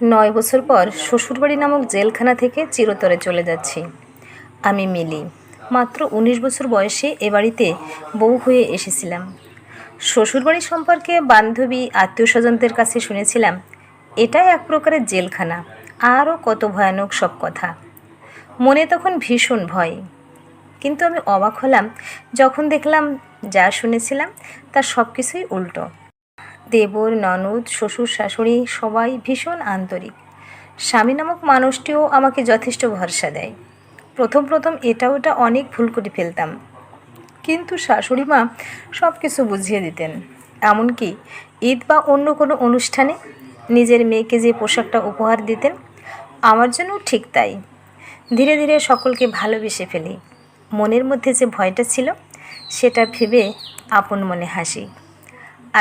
নয় বছর পর শ্বশুরবাড়ি নামক জেলখানা থেকে চিরতরে চলে যাচ্ছি। আমি মিলি। মাত্র উনিশ বছর বয়সে এ বাড়িতে বউ হয়ে এসেছিলাম। শ্বশুরবাড়ি সম্পর্কে বান্ধবী আত্মীয় স্বজনদের কাছে শুনেছিলাম, এটাই এক প্রকারের জেলখানা, আরও কত ভয়ানক সব কথা। মনে তখন ভীষণ ভয়। কিন্তু আমি অবাক হলাম যখন দেখলাম, যা শুনেছিলাম, তার সব কিছুই উল্টো। দেবর, ননদ, শ্বশুর, শাশুড়ি সবাই ভীষণ আন্তরিক। স্বামী নামক মানুষটিও আমাকে যথেষ্ট ভরসা দেয়। প্রথম প্রথম এটা ওটা অনেক ভুল করে ফেলতাম। কিন্তু শাশুড়ি মা সব কিছু বুঝিয়ে দিতেন। এমনকি ঈদ বা অন্য কোনো অনুষ্ঠানে নিজের মেয়েকে যে পোশাকটা উপহার দিতেন, আমার জন্য ঠিক তাই। ধীরে ধীরে সকলকে ভালোবেসে ফেলি। মনের মধ্যে যে ভয়টা ছিল, সেটা ভেবে আপন মনে হাসি।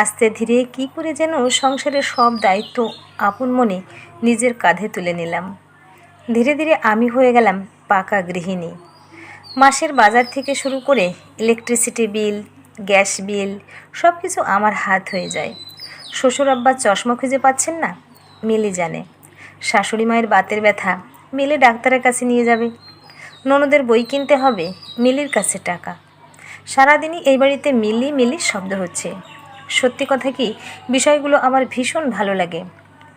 আস্তে ধীরে কী করে যেন সংসারের সব দায়িত্ব আপন মনে নিজের কাঁধে তুলে নিলাম। ধীরে ধীরে আমি হয়ে গেলাম পাকা গৃহিণী। মাসের বাজার থেকে শুরু করে ইলেকট্রিসিটি বিল গ্যাস বিল সব কিছু আমার হাত হয়ে যায়। শ্বশুর আব্বা চশমা খুঁজে পাচ্ছেন না? মিলি জানে। শাশুড়ি মায়ের বাতের ব্যথা, মিলে ডাক্তারের কাছে নিয়ে যাবে। ননদের বই কিনতে হবে, মিলির কাছে টাকা। সারাদিনই এই বাড়িতে মিলি মিলি শব্দ হচ্ছে। সত্যি কথা কি? বিষয়গুলো আমার ভীষণ ভালো লাগে।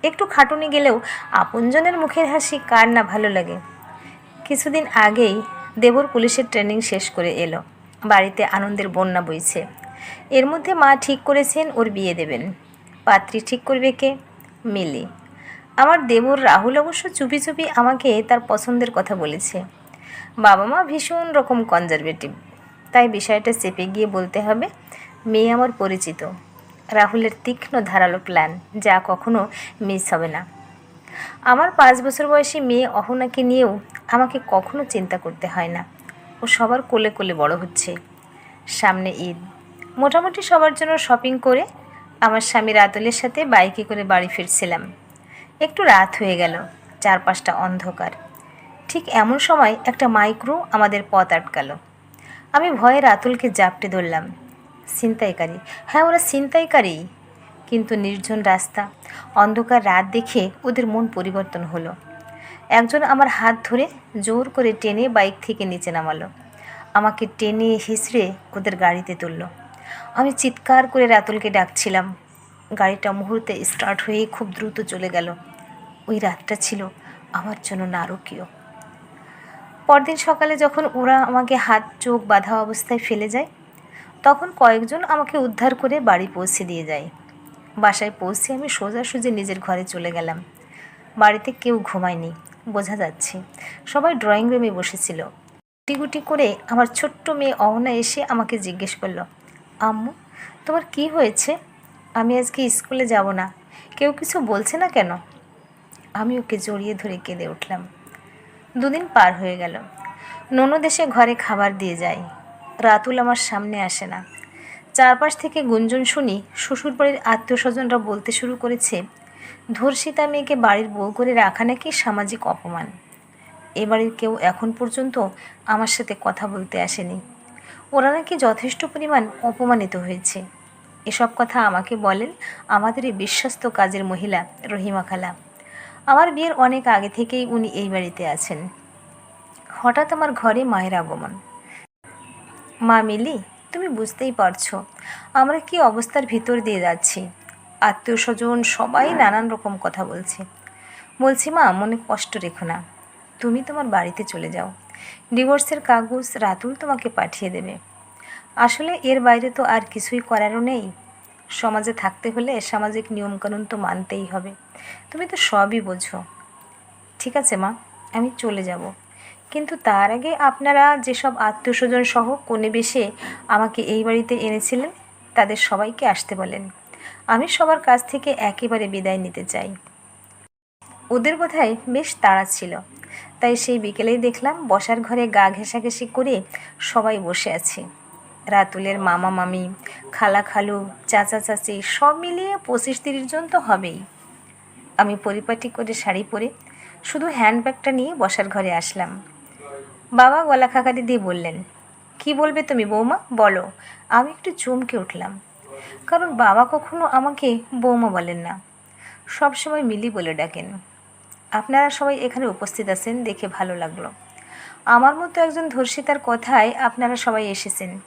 একটু খাটুনি গেলেও আপনজনের মুখের হাসি কার না ভালো লাগে। কিছুদিন আগেই দেবর পুলিশের ট্রেনিং শেষ করে এলো। বাড়িতে আনন্দের বন্যা বইছে। এর মধ্যে মা ঠিক করেছেন ওর বিয়ে দেবেন। পাত্রী ঠিক করবে কে? মিলি। আমার দেবর রাহুল অবশ্য চুপি চুপি আমাকে তার পছন্দের কথা বলেছে। বাবা মা ভীষণ রকম কনজারভেটিভ তাই বিষয়টা চেপে গিয়ে বলতে হবে মেয়ে আমার পরিচিত। রাহুলের তীক্ষ্ণ ধারালো প্ল্যান যা কখনো মিস হবে না। আমার পাঁচ বছর বয়সী মেয়ে অহনাকে নিয়েও আমাকে কখনো চিন্তা করতে হয় না। ও সবার কোলে কোলে বড় হচ্ছে। সামনে ঈদ। মোটামুটি সবার জন্য শপিং করে আমার স্বামী রাতুলের সাথে বাইকে করে বাড়ি ফিরছিলাম। একটু রাত হয়ে গেল, চারপাশটা অন্ধকার। ঠিক এমন সময় একটা মাইক্রো আমাদের পথ আটকালো। আমি ভয়ে রাতুলকে জাপটে ধরলাম। ছিনতাইকারী। হ্যাঁ ওরা ছিনতাইকারী, কিন্তু নির্জন রাস্তা, অন্ধকার রাত দেখে ওদের মন পরিবর্তন হলো। একজন আমার হাত ধরে জোর করে টেনে বাইক থেকে নিচে নামালো। আমাকে টেনে হিসড়ে ওদের গাড়িতে তুলল। আমি চিৎকার করে রাতুলকে ডাকছিলাম। গাড়িটা মুহূর্তে স্টার্ট হয়ে খুব দ্রুত চলে গেল। ওই রাতটা ছিল আমার জন্য নারকীয়। পরদিন সকালে যখন ওরা আমাকে হাত চোখ বাঁধা অবস্থায় ফেলে যায় তখন কয়েকজন আমাকে উদ্ধার করে বাড়ি পৌঁছে দিয়ে যায়। বাসায় পৌঁছে আমি সোজাসুজি নিজের ঘরে চলে গেলাম। বাড়িতে কেউ ঘুমায়নি, বোঝা যাচ্ছে। সবাই ড্রয়িং রুমে বসেছিল। গুটি করে আমার ছোট্ট মেয়ে অহনা এসে আমাকে জিজ্ঞেস করল, আম্মু, তোমার কি হয়েছে? আমি আজকে স্কুলে যাব না। কেউ কিছু বলছে না কেন? আমি ওকে জড়িয়ে ধরে কেঁদে উঠলাম। দুদিন পার হয়ে গেল। ননদ এসে ঘরে খাবার দিয়ে যায়। রাতুল আমার সামনে আসে না। চারপাশ থেকে গুঞ্জন শুনি শ্বশুরবাড়ির আত্মীয় স্বজনরা বলতে শুরু করেছে, ধর্ষিতা মেয়েকে বাড়ির বউ করে রাখা নাকি সামাজিক অপমান? এ বাড়ির কেউ এখন পর্যন্ত আমার সাথে কথা বলতে আসেনি। ওরা নাকি যথেষ্ট পরিমাণ অপমানিত হয়েছে। এসব কথা আমাকে বলেন আমাদের এই বিশ্বস্ত কাজের মহিলা রহিমা খালা। আমার বিয়ের অনেক আগে থেকেই উনি এই বাড়িতে আছেন। হঠাৎ আমার ঘরে মায়ের আগমন। মা মিলি, তুমি বুঝতেই পারছ, আমরা কি অবস্থার ভিতর দিয়ে যাচ্ছি? আত্মীয় স্বজন সবাই নানান রকম কথা বলছে। বলছি, মা, মনে কষ্ট রেখো না। তুমি তোমার বাড়িতে চলে যাও। ডিভোর্সের কাগজ রাতুল তোমাকে পাঠিয়ে দেবে। আসলে এর বাইরে তো আর কিছুই করারও নেই। সমাজে থাকতে হলে সামাজিক নিয়মকানুন তো মানতেই হবে। তুমি তো সবই বোঝো। ঠিক আছে, মা, আমি চলে যাব। কিন্তু তার আগে আপনারা যেসব আত্মীয়স্বজন সহ বেশে আমাকে এই বাড়িতে এনেছিলেন, তাদের সবাইকে আসতে বলেন। আমি সবার কাছ থেকে একেবারে বিদায় নিতে চাই। ওদের বোধহয় বেশ তাড়া ছিল। তাই সেই বিকেলেই দেখলাম বসার ঘরে গা ঘেঁষাঘেঁষি করে সবাই বসে আছে। রাতুলের মামা মামি, খালা খালু, চাচা চাচি সব মিলিয়ে পঁচিশ তিরিশ জন তো হবেই। আমি পরিপাটি করে শাড়ি পরে শুধু হ্যান্ডব্যাগটা নিয়ে বসার ঘরে আসলাম। বাবা গলা খাকারি দিয়ে বললেন, কি বলবে তুমি বৌমা? বলো। আমি একটু চমকে উঠলাম। কারণ বাবা কখনো আমাকে বৌমা বলেন না। সবসময় মিলি বলে ডাকেন। আপনারা সবাই এখানে উপস্থিত আছেন দেখে ভালো লাগল। আমার মতো একজন ধর্ষিতার কথায় আপনারা সবাই এসেছেন।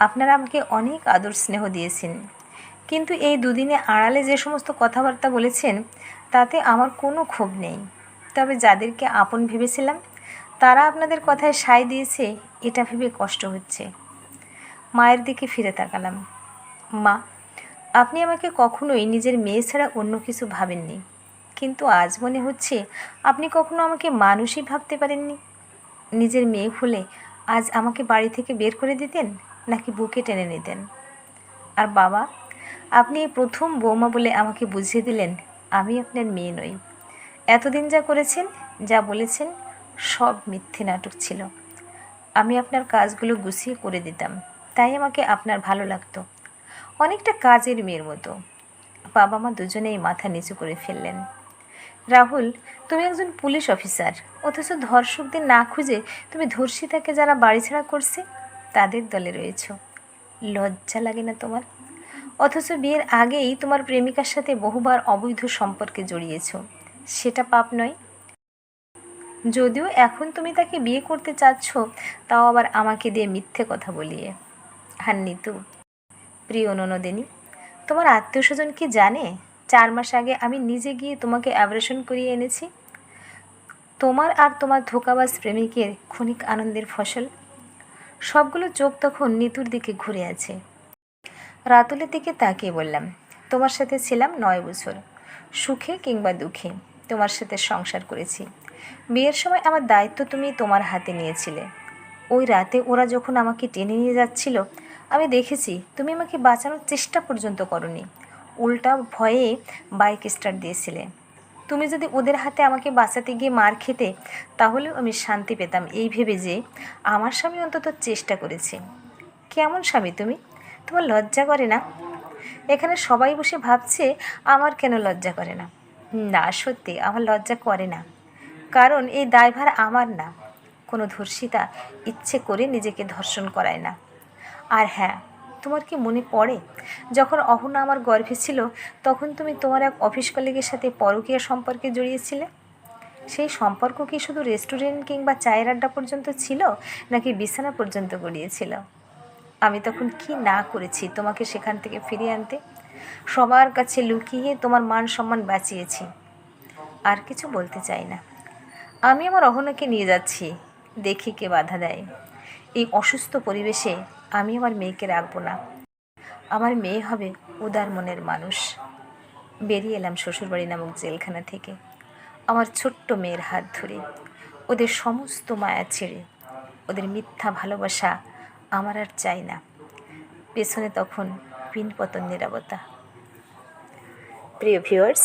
আপনারা আমাকে অনেক আদর স্নেহ দিয়েছেন। কিন্তু এই দুদিনে আড়ালে যে সমস্ত কথাবার্তা বলেছেন, তাতে আমার কোনো ক্ষোভ নেই। তবে যাদেরকে আপন ভেবেছিলাম তারা আপনাদের কথায় সায় দিয়েছে, এটা ভেবে কষ্ট হচ্ছে। মায়ের দিকে ফিরে তাকালাম। মা, আপনি আমাকে কখনোই নিজের মেয়ে ছাড়া অন্য কিছু ভাবেননি। কিন্তু আজ মনে হচ্ছে আপনি কখনো আমাকে মানুষই ভাবতে পারেননি। নিজের মেয়ে হলে আজ আমাকে বাড়ি থেকে বের করে দিতেন, নাকি বুকে টেনে নিতেন? আর বাবা, আপনি প্রথম বৌমা বলে আমাকে বুঝিয়ে দিলেন, আমি আপনার মেয়ে নই। এতদিন যা করেছেন, যা বলেছেন সব মিথ্যে নাটক ছিল। আমি আপনার কাজগুলো গুছিয়ে করে দিতাম। তাই আমাকে আপনার ভালো লাগতো। অনেকটা কাজের মেয়ের মতো। বাবা মা দুজনেই মাথা নিচু করে ফেললেন। রাহুল, তুমি একজন পুলিশ অফিসার। অথচ ধর্ষকদের না খুঁজে তুমি ধর্ষিতাকে যারা বাড়ি ছাড়া করছে, তাদের দলে রয়েছ। লজ্জা লাগে না তোমার? অথচ বিয়ের আগেই তোমার প্রেমিকার সাথে বহুবার অবৈধ সম্পর্কে জড়িয়েছ। সেটা পাপ নয়। যদিও এখন তুমি তাকে বিয়ে করতে চাচ্ছ, তাও আবার আমাকে দিয়ে মিথ্যে কথা বলিয়ে। আর নিতু, প্রিয় ননদিনী, তোমার আত্মীয় স্বজন কি জানে? চার মাস আগে আমি নিজে গিয়ে তোমাকে অ্যাবরেশন করিয়ে এনেছি। তোমার আর তোমার ধোকাবাজ প্রেমিকের ক্ষণিক আনন্দের ফসল। সবগুলো চোখ তখন নিতুর দিকে ঘুরে আছে। রাতুলের দিকে তাকিয়ে বললাম, তোমার সাথে ছিলাম নয় বছর। সুখে কিংবা দুঃখে তোমার সাথে সংসার করেছি। বিয়ের সময় আমার দায়িত্ব তুমি তোমার হাতে নিয়েছিলে। ওই রাতে ওরা যখন আমাকে টেনে নিয়ে যাচ্ছিল, আমি দেখেছি তুমি আমাকে বাঁচানোর চেষ্টা পর্যন্ত করনি। উল্টা ভয়ে বাইক স্টার্ট দিয়েছিলে। তুমি যদি ওদের হাতে আমাকে বাঁচাতে গিয়ে মার খেতে, তাহলেও আমি শান্তি পেতাম এই ভেবে যে আমার স্বামী অন্তত চেষ্টা করেছে। কেমন স্বামী তুমি? তোমার লজ্জা করে না? এখানে সবাই বসে ভাবছে আমার কেন লজ্জা করে না। না, সত্যি, আমার লজ্জা করে না। কারণ এই দায়ভার আমার না। কোনো ধর্ষিতা ইচ্ছে করে নিজেকে ধর্ষণ করায় না। আর হ্যাঁ তোমার কি মনে পড়ে? যখন অহনা আমার গর্ভে ছিল, তখন তুমি তোমার এক অফিস কলিগের সাথে পরকীয়া সম্পর্কে জড়িয়েছিলে? সেই সম্পর্ক কি শুধু রেস্টুরেন্ট কিংবা চায়ের আড্ডা পর্যন্ত ছিল, নাকি বিছানা পর্যন্ত গড়িয়েছিল? আমি তখন কি না করেছি তোমাকে সেখান থেকে ফিরিয়ে আনতে? সবার কাছে লুকিয়ে তোমার মান সম্মান বাঁচিয়েছি। আর কিছু বলতে চাই না। আমি আমার অহনাকে নিয়ে যাচ্ছি। দেখি কে বাধা দেয়। এই অসুস্থ পরিবেশে আমি আমার মেয়েকে রাখব না। আমার মেয়ে হবে উদার মনের মানুষ। বেরিয়ে এলাম শ্বশুরবাড়ি নামক জেলখানা থেকে। আমার ছোট্ট মেয়ের হাত ধরে। ওদের সমস্ত মায়া ছেড়ে। ওদের মিথ্যা ভালোবাসা আমার আর চাই না। পেছনে তখন পিনপতন নিরাপত্তা প্রিয় ভিউয়ার্স